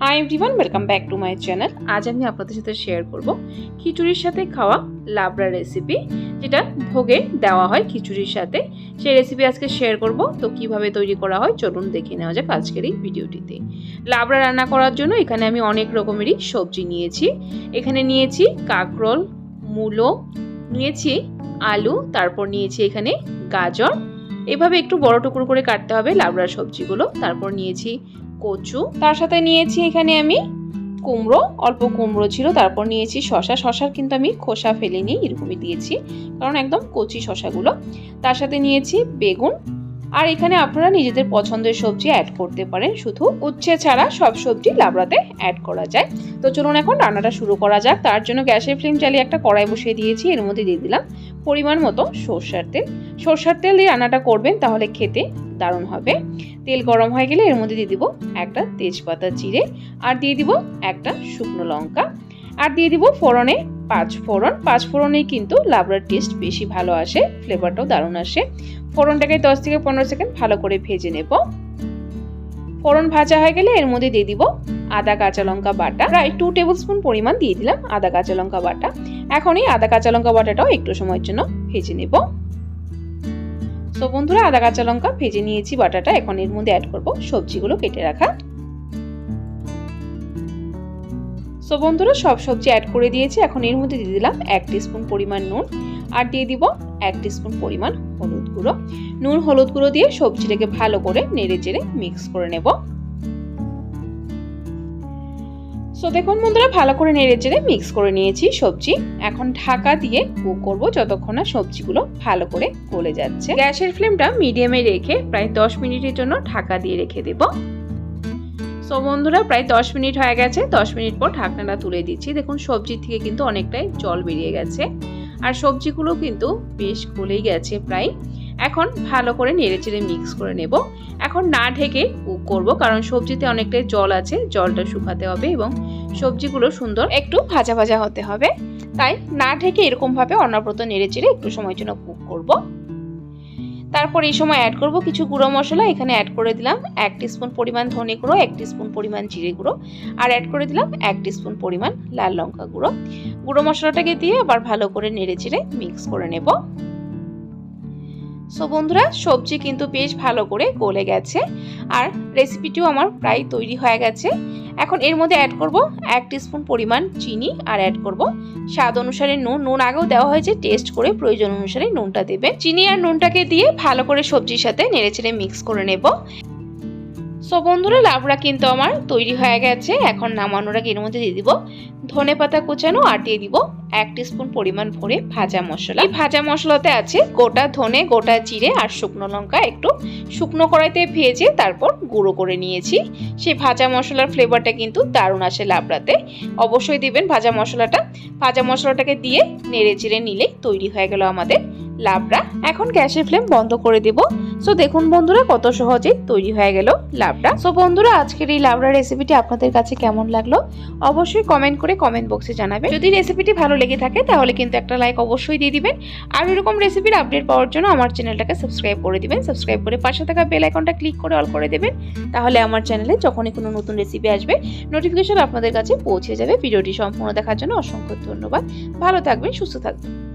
Hi everyone welcome back to my channel আজ আমি আপনাদের সাথে শেয়ার করব খিচুড়ির সাথে খাওয়া লাবড়া রেসিপি যেটা ভোগে দেওয়া হয় খিচুড়ির সাথে। সেই রেসিপি আজকে শেয়ার করব, তো কীভাবে তৈরি করা হয় চলুন দেখে নেওয়া যাক আজকের এই ভিডিওটিতে লাবড়া রান্না করার জন্য এখানে আমি অনেক রকমেরই সবজি নিয়েছি। এখানে নিয়েছি কাকরোল, মূলো, নিয়েছি আলু, তারপর নিয়েছি এখানে গাজর। এভাবে একটু বড় টুকরো করে কাটতে হবে লাবড়ার সবজিগুলো। তারপর নিয়েছি কচু। তার সাথে নিয়েছি এখানে আমি কুমড়ো। অল্প কুমড়ো ছিল, তারপর নিয়েছি শশা শশার কিন্তু আমি খোসা ফেলিনি, এরকমই দিয়েছি। কারণ একদম কচি শশাগুলো তার সাথে নিয়েছি বেগুন। আর এখানে আপনারা নিজেদের পছন্দের সবজি অ্যাড করতে পারেন। শুধু উচ্ছে ছাড়া সব সবজি লাবড়াতে অ্যাড করা যায়। তো চলুন এখন রান্নাটা শুরু করা যাক। তার জন্য গ্যাসের ফ্লেম চালিয়ে একটা কড়াই বসিয়ে দিয়েছি। এর মধ্যে দিয়ে দিলাম পরিমাণ মতো সর্ষার তেল। সর্ষার তেল দিয়ে রান্নাটা করবেন তাহলে খেতে দারুণ হবে। তেল গরম হয়ে গেলে এর মধ্যে দিয়ে দিব একটা তেজপাতা চিড়ে আর দিয়ে দিব একটা শুকনো লঙ্কা। আর দিয়ে দিব ফোড়নে পাঁচ ফোড়ন। পাঁচ ফোড়নেই কিন্তু লাবড়ার টেস্ট বেশি ভালো আসে ফ্লেভারটাও দারুণ আসে। ফোড়নটাকে দশ থেকে পনেরো সেকেন্ড ভালো করে ভেজে নেব। ফোড়ন ভাজা হয়ে গেলে এর মধ্যে দিয়ে দিব আদা কাঁচা লঙ্কা বাটা। প্রায় টু টেবিল স্পুন পরিমাণ দিয়ে দিলাম আদা কাঁচা লঙ্কা বাটা। এখন এই আদা কাঁচা লঙ্কা বাটাটাও একটু সময়ের জন্য ভেজে নেব। তো বন্ধুরা, আদা কাঁচা লঙ্কা ভেজে নিয়েছি, বাটাটা এখন এর মধ্যে অ্যাড করব। সবজিগুলো কেটে রাখা। সো বন্ধুরা, সব সবজি অ্যাড করে দিয়েছি। এখন এর মধ্যে দিয়ে দিলাম এক স্পুন পরিমাণ নুন আর দিয়ে দিব এক স্পুন পরিমাণ হলুদ গুঁড়ো। নুন, হলুদ গুঁড়ো দিয়ে সবজিটাকে ভালো করে নেড়ে চেড়ে মিক্স করে নেব। সো দেখুন বন্ধুরা, ভালো করে নেড়ে চেড়ে মিক্স করে নিয়েছি সবজি। এখন ঢাকা দিয়ে কুক করব যতক্ষণ না সবজিগুলো ভালো করে গলে যাচ্ছে। গ্যাসের ফ্লেমটা মিডিয়ামে রেখে প্রায় দশ মিনিটের জন্য ঢাকা দিয়ে রেখে দেব। সো বন্ধুরা, প্রায় দশ মিনিট হয়ে গেছে। দশ মিনিট পর ঢাকনাটা তুলে দিচ্ছি। দেখুন সবজি থেকে কিন্তু অনেকটাই জল বেরিয়ে গেছে। আর সবজিগুলো কিন্তু বেশ গলেই গেছে প্রায়। এখন ভালো করে নেড়ে চেড়ে মিক্স করে নেব। এখন না ঢেকে কুক করব, কারণ সবজিতে অনেকটাই জল আছে, জলটা শুকাতে হবে এবং সবজিগুলো সুন্দর একটু ভাজা ভাজা হতে হবে। তাই না ঢেকে এরকমভাবে অনবরত নেড়ে চেড়ে একটু সময়ের জন্য কুক করব। তারপর এই সময় অ্যাড করব কিছু গুঁড়ো মশলা, এখানে অ্যাড করে দিলাম এক স্পুন পরিমাণ ধনে গুঁড়ো, এক স্পুন পরিমাণ জিরে গুঁড়ো, আর অ্যাড করে দিলাম এক স্পুন পরিমাণ লাল লঙ্কা গুঁড়ো। গুঁড়ো মশলাটাকে দিয়ে আবার ভালো করে নেড়ে চেড়ে মিক্স করে নেব। সো বন্ধুরা, সবজি কিন্তু বেশ ভালো করে গলে গেছে আর রেসিপিটিও আমার প্রায় তৈরি হয়ে গেছে। এখন এর মধ্যে অ্যাড করব এক স্পুন পরিমাণ চিনি আর অ্যাড করব। স্বাদ অনুসারে নুন নুন আগেও দেওয়া হয়েছে টেস্ট করে প্রয়োজন অনুসারে নুনটা দেবে চিনি আর নুনটাকে দিয়ে ভালো করে সবজির সাথে নেড়েচেড়ে মিক্স করে নেব। সো বন্ধুরা, লাবড়া কিন্তু আমার তৈরি হয়ে গেছে। এখন নামানোর আগে এর মধ্যে দিয়ে দিব ধনে পাতা কুচানো আর দিয়ে দিব এক স্পুন পরিমাণ ভরে ভাজা মশলা। এই ভাজা মশলাতে আছে গোটা ধনে, গোটা জিরে আর শুকনো লঙ্কা একটু শুকনো কড়াইতে ভেজে তারপর গুঁড়ো করে নিয়েছি। সেই ভাজা মশলার ফ্লেভারটা কিন্তু দারুণ আসে লাবড়াতে। অবশ্যই দিবেন ভাজা মশলাটা। ভাজা মশলাটাকে দিয়ে নেড়ে চেড়ে নিলে তৈরি হয়ে গেল আমাদের লাবড়া এখন গ্যাসের ফ্লেম বন্ধ করে দেব। সো দেখুন বন্ধুরা, কত সহজে তৈরি হয়ে গেল লাবড়া সো বন্ধুরা, আজকের এই লাবড়া রেসিপিটি আপনাদের কাছে কেমন লাগল? অবশ্যই কমেন্ট করে কমেন্ট বক্সে জানাবেন। যদি রেসিপিটি ভালো লেগে থাকে, তাহলে কিন্তু একটা লাইক অবশ্যই দিয়ে দিবেন। আর এরকম রেসিপির আপডেট পাওয়ার জন্য আমার চ্যানেলটাকে সাবস্ক্রাইব করে দিবেন। সাবস্ক্রাইব করে পাশে থাকা বেল আইকনটা ক্লিক করে অল করে দেবেন। তাহলে আমার চ্যানেলে যখনই কোনো নতুন রেসিপি আসবে নোটিফিকেশন আপনাদের কাছে পৌঁছে যাবে। ভিডিওটি সম্পূর্ণ দেখার জন্য অসংখ্য ধন্যবাদ। ভালো থাকবেন, সুস্থ থাকবেন।